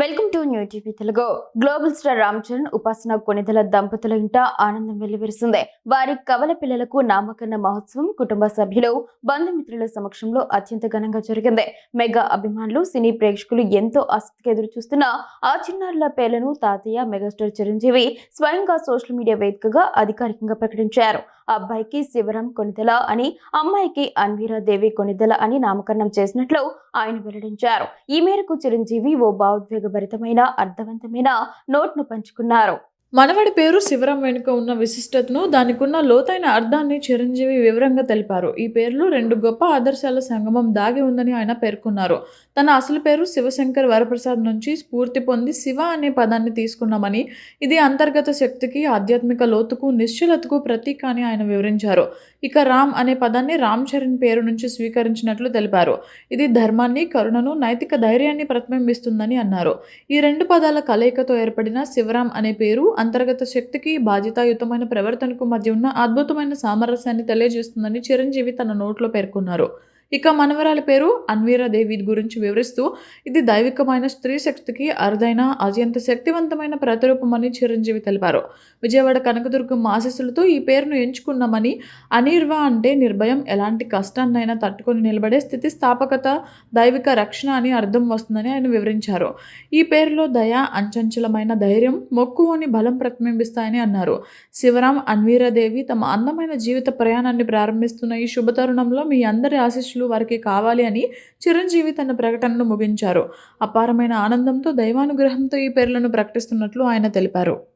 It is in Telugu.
Welcome to new TV Telugu. Global star Ram Charan Upasana Konidela దంపతుల ఇంట ఆనందం వెల్లివిరుస్తుంది వారి కవల పిల్లలకు నామకరణ మహోత్సవం కుటుంబ సభ్యులు బంధుమిత్రుల సమక్షంలో అత్యంత ఘనంగా జరిగింది. మెగా అభిమానులు సినీ ప్రేక్షకులు ఎంతో ఆసక్తిగా ఎదురు చూస్తున్న ఆ చిన్నారుల పేర్లను తాతయ్య మెగాస్టార్ చిరంజీవి స్వయంగా సోషల్ మీడియా వేదికగా అధికారికంగా ప్రకటించారు. అబ్బాయికి శివరాం కొనిదల అని అమ్మాయికి అన్వీరా దేవి కొనిదల అని నామకరణం చేసినట్లు ఆయన వెల్లడించారు. ఈ మేరకు చిరంజీవి ఓ భావోద్వేగ భావోద్వేగభరితమైన అర్థవంతమైన నోట్ను పంచుకున్నారు. మనవడి పేరు శివరాం వెనుక ఉన్న విశిష్టతను దానికున్న లోతైన అర్థాన్ని చిరంజీవి వివరంగా తెలిపారు. ఈ పేరులో రెండు గొప్ప ఆదర్శాల సంగమం దాగి ఉందని ఆయన పేర్కొన్నారు. తన అసలు పేరు శివశంకర్ వరప్రసాద్ నుంచి స్ఫూర్తి పొంది శివ అనే పదాన్ని తీసుకున్నామని ఇది అంతర్గత శక్తికి ఆధ్యాత్మిక లోతుకు నిశ్చలతకు ప్రతీక అని ఆయన వివరించారు. ఇక రామ్ అనే పదాన్ని రామ్ చరణ్ పేరు నుంచి స్వీకరించినట్లు తెలిపారు. ఇది ధర్మాన్ని కరుణను నైతిక ధైర్యాన్ని ప్రతిబింబిస్తుందని అన్నారు. ఈ రెండు పదాల కలయికతో ఏర్పడిన శివరాం అనే పేరు అంతర్గత శక్తికి బాధ్యతాయుతమైన ప్రవర్తనకు మధ్య ఉన్న అద్భుతమైన సామరస్యాన్ని తెలియజేస్తుందని చిరంజీవి తన నోట్లో పేర్కొన్నారు. ఇక మనవరాల పేరు అన్వీరా దేవి గురించి వివరిస్తూ ఇది దైవికమైన స్త్రీ శక్తికి అరుదైన అత్యంత శక్తివంతమైన ప్రతిరూపమని చిరంజీవి తెలిపారు. విజయవాడ కనకదుర్గం ఆశీస్సులతో ఈ పేరును ఎంచుకున్నామని అనిర్వ అంటే నిర్భయం ఎలాంటి కష్టాన్నైనా తట్టుకొని నిలబడే స్థితి స్థాపకత దైవిక రక్షణ అని అర్థం వస్తుందని ఆయన వివరించారు. ఈ పేరులో దయ అంచంచలమైన ధైర్యం మొక్కువని బలం ప్రతిబింబిస్తాయని అన్నారు. శివరాం అన్వీరాదేవి తమ అందమైన జీవిత ప్రయాణాన్ని ప్రారంభిస్తున్న ఈ శుభతరుణంలో మీ అందరి ఆశీస్సులు వారికి కావాలి అని చిరంజీవి తన ప్రకటనను ముగించారు. అపారమైన ఆనందంతో దైవానుగ్రహంతో ఈ పేర్లను ప్రకటిస్తున్నట్లు ఆయన తెలిపారు.